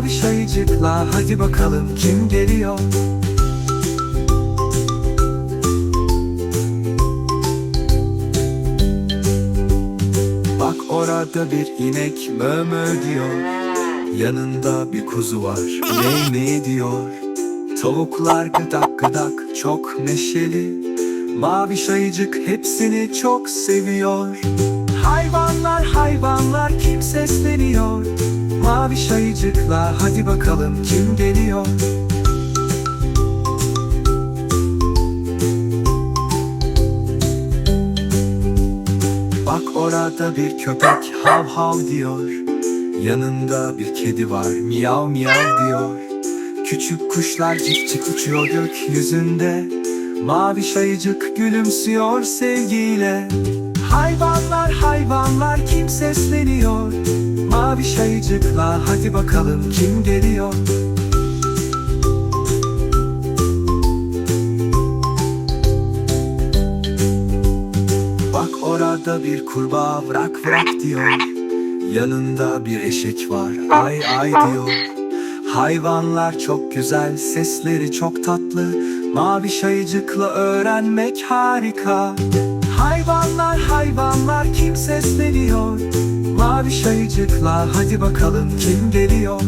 Mavi ayıcıkla hadi bakalım kim geliyor? Bak orada bir inek mö mö diyor. Yanında bir kuzu var ne ne diyor? Tavuklar gıdak gıdak çok neşeli. Mavi ayıcık hepsini çok seviyor. Hayvanlar hayvanlar kim sesleniyor Mavi ayıcıkla hadi bakalım kim geliyor? Bak orada bir köpek hav hav diyor. Yanında bir kedi var miyav miyav diyor. Küçük kuşlar cik cik uçuyor gökyüzünde. Mavi ayıcık gülümsüyor sevgiyle. Hayvanlar hayvanlar kim sesleniyor Mavi ayıcıkla hadi bakalım kim geliyor? Bak orada bir kurbağa vrak vrak diyor. Yanında bir eşek var ay ay diyor. Hayvanlar çok güzel sesleri çok tatlı. Mavi ayıcıkla öğrenmek harika. Hayvanlar hayvanlar kim sesleniyor Mavi ayıcıkla hadi bakalım kim geliyor